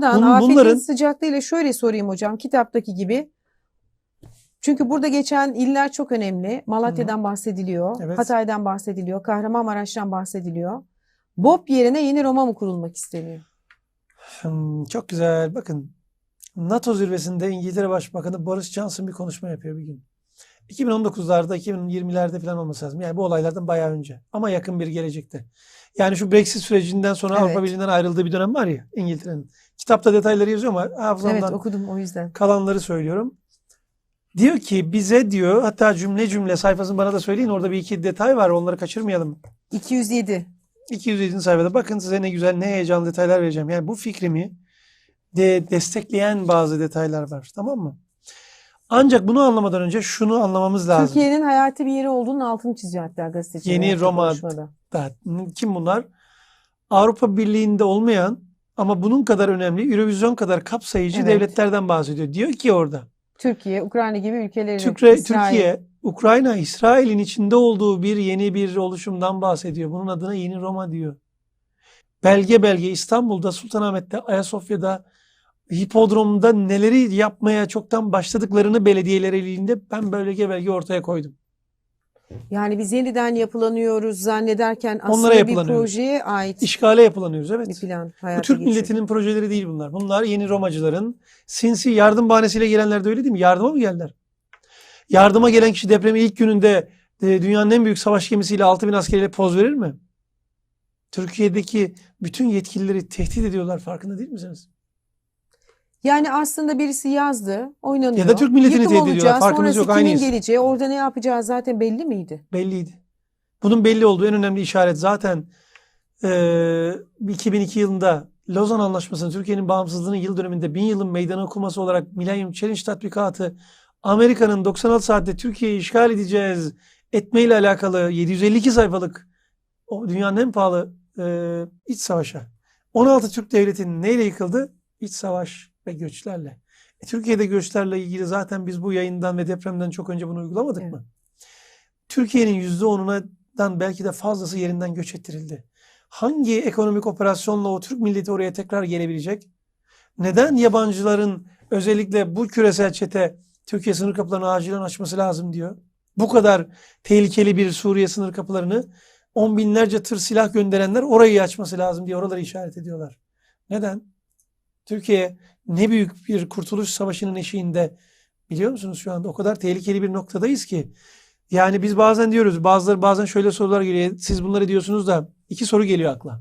Şuradan Bunun- afetin bunların- sıcaklığıyla şöyle sorayım hocam kitaptaki gibi. Çünkü burada geçen iller çok önemli. Malatya'dan bahsediliyor, Evet. Hatay'dan bahsediliyor, Kahramanmaraş'tan bahsediliyor. BOP yerine yeni Roma mı kurulmak isteniyor? Hmm, çok güzel. Bakın NATO zirvesinde İngiltere Başbakanı Boris Johnson bir konuşma yapıyor bir gün. 2019'larda, 2020'lerde falan olması lazım. Yani bu olaylardan bayağı önce. Ama yakın bir gelecekte. Yani şu Brexit sürecinden sonra Evet. Avrupa Birliği'nden ayrıldığı bir dönem var ya İngiltere'nin. Kitapta detayları yazıyor ama hafızamdan Evet okudum o yüzden. kalanları söylüyorum. Diyor ki bize diyor hatta cümle cümle sayfasını bana da söyleyin orada bir iki detay var onları kaçırmayalım. 207. 207. sayfada bakın size ne güzel ne heyecanlı detaylar vereceğim. Yani bu fikrimi de destekleyen bazı detaylar var tamam mı? Ancak bunu anlamadan önce şunu anlamamız lazım. Türkiye'nin hayati bir yeri olduğunun altını çiziyor hatta gazeteci. Yeni Roma- konuşmada. Da- Kim bunlar? Avrupa Birliği'nde olmayan ama bunun kadar önemli, Eurovision kadar kapsayıcı Evet. devletlerden bahsediyor. Diyor ki orada Türkiye, Ukrayna gibi ülkelerin Türkiye, İsrail. Türkiye, Ukrayna, İsrail'in içinde olduğu bir yeni bir oluşumdan bahsediyor. Bunun adına Yeni Roma diyor. Belge belge İstanbul'da, Sultanahmet'te, Ayasofya'da, Hipodrom'da neleri yapmaya çoktan başladıklarını belediyeler elinde ben belge belge ortaya koydum. Yani biz yeniden yapılanıyoruz zannederken Onlara aslında bir yapılanıyoruz. projeye ait İşgale yapılanıyoruz bir evet. plan Bu hayata Türk geçiyor. milletinin projeleri değil bunlar. Bunlar yeni Romacıların sinsi yardım bahanesiyle gelenler de öyle değil mi? Yardıma mı geldiler? Yardıma gelen kişi depremin ilk gününde e, dünyanın en büyük savaş gemisiyle 6000 askeriyle poz verir mi? Türkiye'deki bütün yetkilileri tehdit ediyorlar farkında değil misiniz? Yani aslında birisi yazdı, oynanıyor. Ya da Türk milletini tehdit ediyorlar, farkımız yok, kimin aynıyız. geleceği, orada ne yapacağı zaten belli miydi? Belliydi. Bunun belli olduğu en önemli işaret zaten e, 2002 yılında Lozan Anlaşması'nın Türkiye'nin bağımsızlığının yıl dönümünde bin yılın meydan okuması olarak Millennium Challenge tatbikatı Amerika'nın 96 saatte Türkiye'yi işgal edeceğiz etmeyle alakalı 752 sayfalık o dünyanın en pahalı e, iç savaşa. 16 Türk devletinin neyle yıkıldı? İç savaş ve göçlerle. E, Türkiye'de göçlerle ilgili zaten biz bu yayından ve depremden çok önce bunu uygulamadık Evet. mı? Türkiye'nin %10'undan belki de fazlası yerinden göç ettirildi. Hangi ekonomik operasyonla o Türk milleti oraya tekrar gelebilecek? Neden yabancıların özellikle bu küresel çete Türkiye sınır kapılarını acilen açması lazım diyor? Bu kadar tehlikeli bir Suriye sınır kapılarını on binlerce tır silah gönderenler orayı açması lazım diye oraları işaret ediyorlar. Neden? Türkiye ne büyük bir kurtuluş savaşının eşiğinde biliyor musunuz şu anda o kadar tehlikeli bir noktadayız ki yani biz bazen diyoruz, bazıları bazen şöyle sorular geliyor. Siz bunları diyorsunuz da iki soru geliyor akla.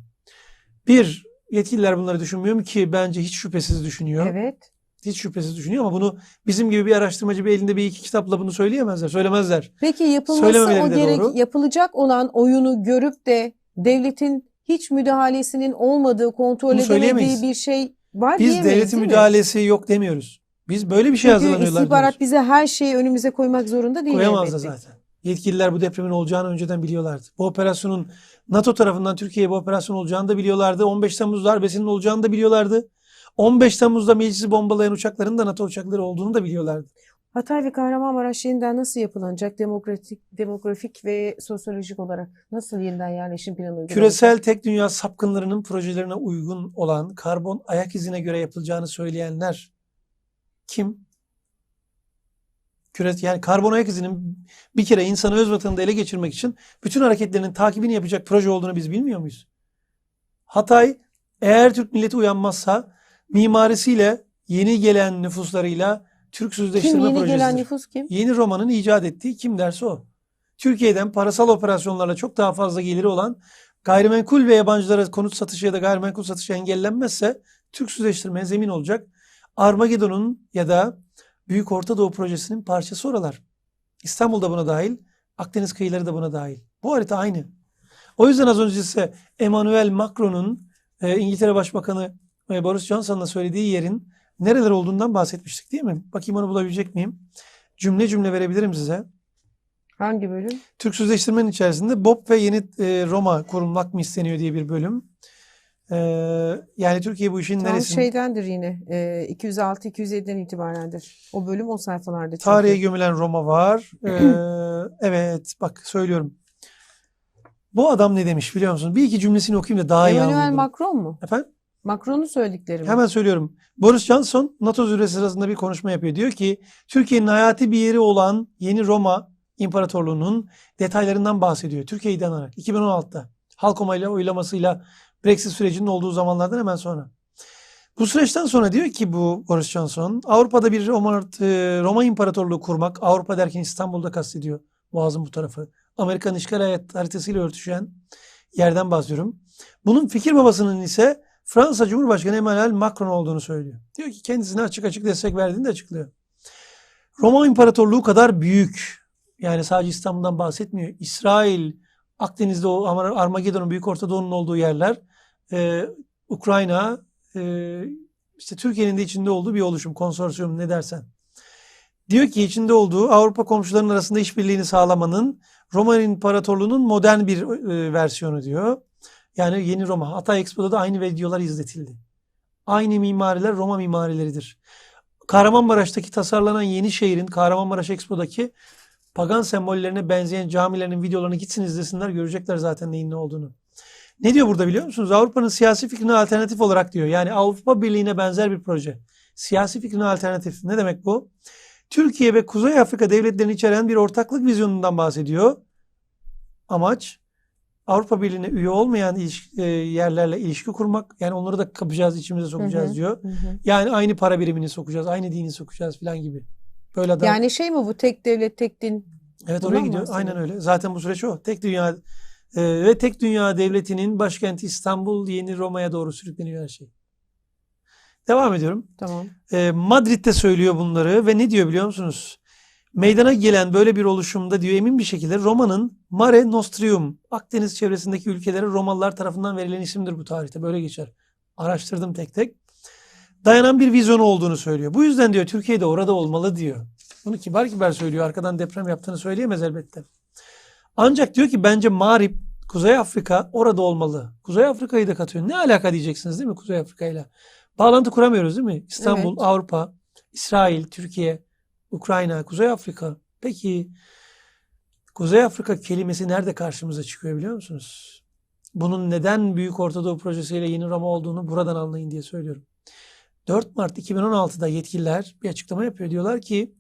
Bir, yetkililer bunları düşünmüyor mu ki bence hiç şüphesiz düşünüyor. Evet. Hiç şüphesiz düşünüyor ama bunu bizim gibi bir araştırmacı bir elinde bir iki kitapla bunu söyleyemezler, söylemezler. Peki yapılması o gerek doğru. yapılacak olan oyunu görüp de devletin hiç müdahalesinin olmadığı, kontrol Bunu edemediği söyleyemeyiz. bir şey var Biz diyemeyiz devletin mi? müdahalesi yok demiyoruz. Biz böyle bir şey Çünkü hazırlanıyorlar istihbarat diyoruz. bize her şeyi önümüze koymak zorunda değil Koyamaz da zaten. Yetkililer bu depremin olacağını önceden biliyorlardı. Bu operasyonun NATO tarafından Türkiye'ye bu operasyon olacağını da biliyorlardı. 15 Temmuz darbesinin olacağını da biliyorlardı. 15 Temmuz'da meclisi bombalayan uçakların da NATO uçakları olduğunu da biliyorlardı. Hatay ve Kahramanmaraş yeniden nasıl yapılanacak demokratik, demografik ve sosyolojik olarak? Nasıl yeniden yerleşim planı uygulanacak? Küresel tek dünya sapkınlarının projelerine uygun olan karbon ayak izine göre yapılacağını söyleyenler kim? Küre, yani karbon ayak izinin bir kere insanı öz vatanında ele geçirmek için bütün hareketlerinin takibini yapacak proje olduğunu biz bilmiyor muyuz? Hatay eğer Türk milleti uyanmazsa mimarisiyle yeni gelen nüfuslarıyla Türk Kim Süzleştirme yeni projesidir. gelen nüfus kim? Yeni romanın icat ettiği kim derse o. Türkiye'den parasal operasyonlarla çok daha fazla geliri olan gayrimenkul ve yabancılara konut satışı ya da gayrimenkul satışı engellenmezse Türk süzleştirmeye zemin olacak. Armageddon'un ya da Büyük Orta Doğu Projesi'nin parçası oralar. İstanbul da buna dahil, Akdeniz kıyıları da buna dahil. Bu harita aynı. O yüzden az önce size Emmanuel Macron'un e, İngiltere Başbakanı e, Boris Johnson'la söylediği yerin nereler olduğundan bahsetmiştik değil mi? Bakayım onu bulabilecek miyim? Cümle cümle verebilirim size. Hangi bölüm? Türk Sözleştirmenin içerisinde BOP ve yeni e, Roma kurulmak mı isteniyor diye bir bölüm. E, yani Türkiye bu işin Tam neresinde? şeydendir yine. E, 206-207'den itibarendir. O bölüm o sayfalarda çünkü. Tarihe gömülen Roma var. E, evet bak söylüyorum. Bu adam ne demiş biliyor musun? Bir iki cümlesini okuyayım da daha iyi Emmanuel anlayayım. Macron mu? Efendim? Macron'un söyledikleri mi? Hemen söylüyorum. Boris Johnson NATO zirvesi sırasında bir konuşma yapıyor. Diyor ki Türkiye'nin hayati bir yeri olan yeni Roma İmparatorluğu'nun detaylarından bahsediyor. Türkiye'yi danarak 2016'da halk oyla- oylamasıyla Brexit sürecinin olduğu zamanlardan hemen sonra. Bu süreçten sonra diyor ki bu Boris Johnson Avrupa'da bir Roma, e, Roma İmparatorluğu kurmak Avrupa derken İstanbul'da kastediyor. Boğaz'ın bu tarafı. Amerika'nın işgal hayat- haritasıyla örtüşen yerden bahsediyorum. Bunun fikir babasının ise Fransa Cumhurbaşkanı Emmanuel Macron olduğunu söylüyor. Diyor ki kendisine açık açık destek verdiğini de açıklıyor. Roma İmparatorluğu kadar büyük. Yani sadece İstanbul'dan bahsetmiyor. İsrail, Akdeniz'de o Ar- Armageddon'un, Büyük Orta Doğu'nun olduğu yerler, e, Ukrayna, e, işte Türkiye'nin de içinde olduğu bir oluşum, konsorsiyum ne dersen. Diyor ki içinde olduğu Avrupa komşularının arasında işbirliğini sağlamanın Roma İmparatorluğu'nun modern bir e, versiyonu diyor. Yani yeni Roma. Hatay Expo'da da aynı videolar izletildi. Aynı mimariler Roma mimarileridir. Kahramanmaraş'taki tasarlanan yeni şehrin Kahramanmaraş Expo'daki pagan sembollerine benzeyen camilerin videolarını gitsin izlesinler görecekler zaten neyin ne olduğunu. Ne diyor burada biliyor musunuz? Avrupa'nın siyasi fikrine alternatif olarak diyor. Yani Avrupa Birliği'ne benzer bir proje. Siyasi fikrine alternatif. Ne demek bu? Türkiye ve Kuzey Afrika devletlerini içeren bir ortaklık vizyonundan bahsediyor. Amaç Avrupa Birliği'ne üye olmayan iliş- e, yerlerle ilişki kurmak. Yani onları da kapacağız, içimize sokacağız Hı hı, diyor. hı. Yani aynı para birimini sokacağız, aynı dini sokacağız falan gibi. Böyle adam. Yani şey mi bu tek devlet tek din? evet bundan oraya gidiyor. bahsediyor. Aynen öyle. Zaten bu süreç o. Tek dünya e, ve tek dünya devletinin başkenti İstanbul yeni Roma'ya doğru sürükleniyor her şey. Devam ediyorum. Tamam. E, Madrid'de söylüyor bunları ve ne diyor biliyor musunuz? Meydana gelen böyle bir oluşumda diyor emin bir şekilde Roma'nın Mare Nostrium, Akdeniz çevresindeki ülkelere Romalılar tarafından verilen isimdir bu tarihte. Böyle geçer. Araştırdım tek tek. Dayanan bir vizyonu olduğunu söylüyor. Bu yüzden diyor Türkiye de orada olmalı diyor. Bunu kibar kibar söylüyor. Arkadan deprem yaptığını söyleyemez elbette. Ancak diyor ki bence Mağrip, Kuzey Afrika orada olmalı. Kuzey Afrika'yı da katıyor. Ne alaka diyeceksiniz değil mi Kuzey Afrika ile? Bağlantı kuramıyoruz değil mi? İstanbul, Evet. Avrupa, İsrail, Türkiye, Ukrayna, Kuzey Afrika. Peki Kuzey Afrika kelimesi nerede karşımıza çıkıyor biliyor musunuz? Bunun neden Büyük Orta Doğu Projesi'yle Yeni Roma olduğunu buradan anlayın diye söylüyorum. 4 Mart 2016'da yetkililer bir açıklama yapıyor. Diyorlar ki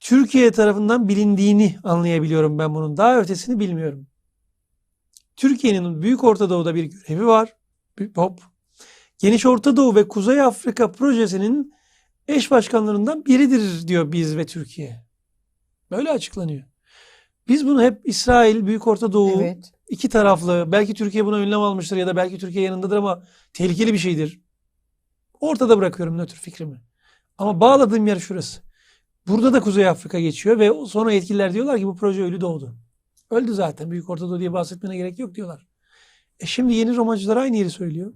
Türkiye tarafından bilindiğini anlayabiliyorum ben bunun. Daha ötesini bilmiyorum. Türkiye'nin Büyük Orta Doğu'da bir görevi var. Hop. Geniş Orta Doğu ve Kuzey Afrika projesinin eş başkanlarından biridir diyor biz ve Türkiye. Böyle açıklanıyor. Biz bunu hep İsrail, Büyük Orta Doğu, Evet. iki taraflı, belki Türkiye buna önlem almıştır ya da belki Türkiye yanındadır ama tehlikeli bir şeydir. Ortada bırakıyorum nötr fikrimi. Ama bağladığım yer şurası. Burada da Kuzey Afrika geçiyor ve sonra yetkililer diyorlar ki bu proje ölü doğdu. Öldü zaten. Büyük Orta Doğu diye bahsetmene gerek yok diyorlar. E şimdi yeni Romacılar aynı yeri söylüyor.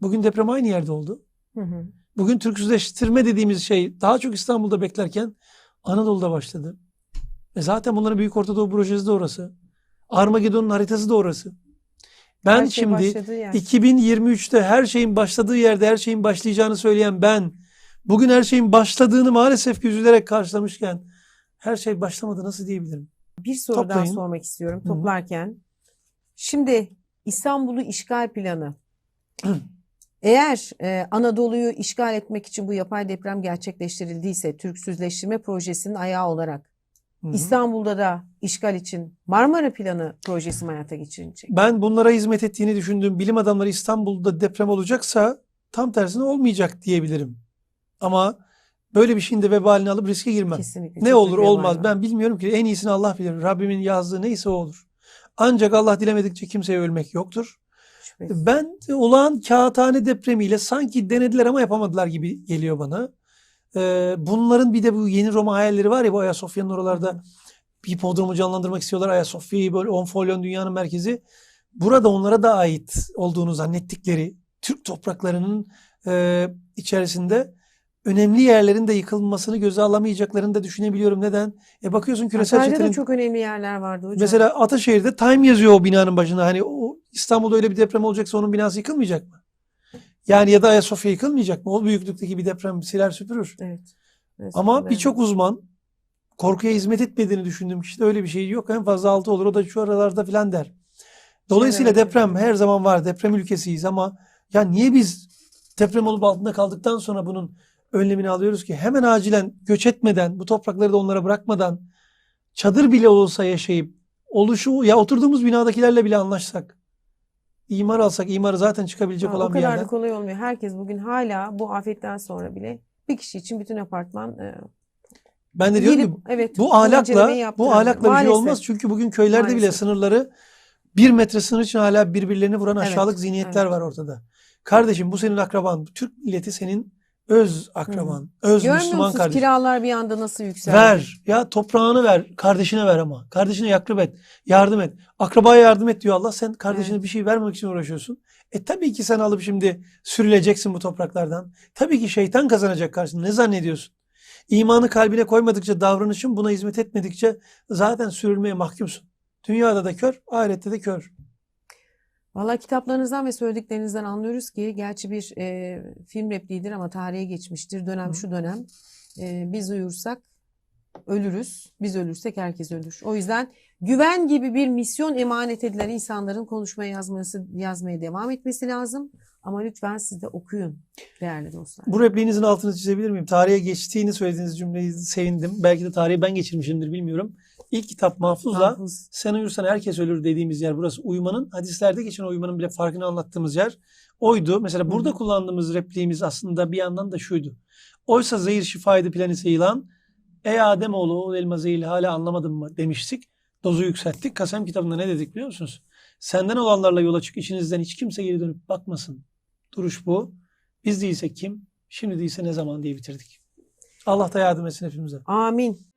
Bugün deprem aynı yerde oldu. Hı hı. Bugün Türksüzleştirme dediğimiz şey daha çok İstanbul'da beklerken Anadolu'da başladı. E zaten bunların Büyük Orta Doğu projesi de orası. Armageddon'un haritası da orası. Ben Her şey şimdi yer. 2023'te her şeyin başladığı yerde her şeyin başlayacağını söyleyen ben bugün her şeyin başladığını maalesef üzülerek karşılamışken her şey başlamadı nasıl diyebilirim? Bir soru daha Toplayın. sormak istiyorum toplarken. Şimdi İstanbul'u işgal planı. Eğer e, Anadolu'yu işgal etmek için bu yapay deprem gerçekleştirildiyse Türksüzleştirme projesinin ayağı olarak Hı hı. İstanbul'da da işgal için Marmara Planı projesi hayata geçirilecek? Ben bunlara hizmet ettiğini düşündüğüm bilim adamları İstanbul'da deprem olacaksa tam tersine olmayacak diyebilirim. Ama böyle bir şeyin de vebalini alıp riske girmem. Kesinlikle. Ne olur olmaz var. ben bilmiyorum ki en iyisini Allah bilir. Rabbimin yazdığı neyse o olur. Ancak Allah dilemedikçe kimseye ölmek yoktur. Şüphesiz. Ben olağan kağıthane depremiyle sanki denediler ama yapamadılar gibi geliyor bana. Ee, bunların bir de bu yeni Roma hayalleri var ya bu Ayasofya'nın oralarda hipodromu canlandırmak istiyorlar. Ayasofya'yı böyle 10 folyon dünyanın merkezi. Burada onlara da ait olduğunu zannettikleri Türk topraklarının e, içerisinde önemli yerlerin de yıkılmasını göze alamayacaklarını da düşünebiliyorum. Neden? E bakıyorsun küresel Hatay'da da çetenin çok önemli yerler vardı hocam. Mesela Ataşehir'de Time yazıyor o binanın başında. Hani o İstanbul'da öyle bir deprem olacaksa onun binası yıkılmayacak mı? Yani ya da Ayasofya yıkılmayacak mı? O büyüklükteki bir deprem siler süpürür. Evet. Evet, Ama birçok uzman korkuya hizmet etmediğini düşündüğüm kişide öyle bir şey yok. En fazla altı olur. O da şu aralarda filan der. Dolayısıyla Evet. deprem her zaman var. Deprem ülkesiyiz ama Ya niye biz deprem olup altında kaldıktan sonra bunun önlemini alıyoruz ki? Hemen acilen göç etmeden, bu toprakları da onlara bırakmadan çadır bile olsa yaşayıp oluşu ya oturduğumuz binadakilerle bile anlaşsak imar alsak imarı zaten çıkabilecek Ha, o olan bir kadar da yerden. kolay olmuyor. Herkes bugün hala bu afetten sonra bile bir kişi için bütün apartman e, Ben de diyorum ki evet bu ahlakla bu ahlakla bir şey olmaz. Çünkü bugün köylerde bile Maalesef. sınırları bir metre sınır için hala birbirlerini vuran Evet, aşağılık zihniyetler evet. var ortada. Kardeşim bu senin akraban. Türk milleti senin öz akraban. Öz Görmüyor Müslüman kardeşin. kiralar bir anda nasıl yükseldi? Ver. Ya toprağını ver. Kardeşine ver ama. Kardeşine yakrib et. Yardım et. Akrabaya yardım et diyor Allah. Sen kardeşine Evet. bir şey vermemek için uğraşıyorsun. E tabii ki sen alıp şimdi sürüleceksin bu topraklardan. Tabii ki şeytan kazanacak karşında. Ne zannediyorsun? İmanı kalbine koymadıkça, davranışın buna hizmet etmedikçe zaten sürülmeye mahkumsun. Dünyada da kör, ahirette de kör. Valla kitaplarınızdan ve söylediklerinizden anlıyoruz ki gerçi bir e, film repliğidir ama tarihe geçmiştir. Dönem Hı. şu dönem. E, biz uyursak ölürüz. Biz ölürsek herkes ölür. O yüzden güven gibi bir misyon emanet edilen insanların konuşmaya yazması, yazmaya devam etmesi lazım. Ama lütfen siz de okuyun değerli dostlar. Bu repliğinizin altını çizebilir miyim? Tarihe geçtiğini söylediğiniz cümleyi sevindim. Belki de tarihi ben geçirmişimdir bilmiyorum. İlk kitap Mahfuz'la Mahfuz. Sen uyursan herkes ölür dediğimiz yer burası. Uyumanın, hadislerde geçen uyumanın bile farkını anlattığımız yer oydu. Mesela burada hı. kullandığımız repliğimiz aslında bir yandan da şuydu. Oysa zehir şifaydı plan ise yılan. Ey Ademoğlu o elma zehirli hala anlamadın mı demiştik. Dozu yükselttik. Kasem kitabında ne dedik biliyor musunuz? Senden olanlarla yola çık. içinizden hiç kimse geri dönüp bakmasın. Duruş bu. Biz değilse kim? Şimdi değilse ne zaman diye bitirdik. Allah da yardım etsin hepimize. Amin.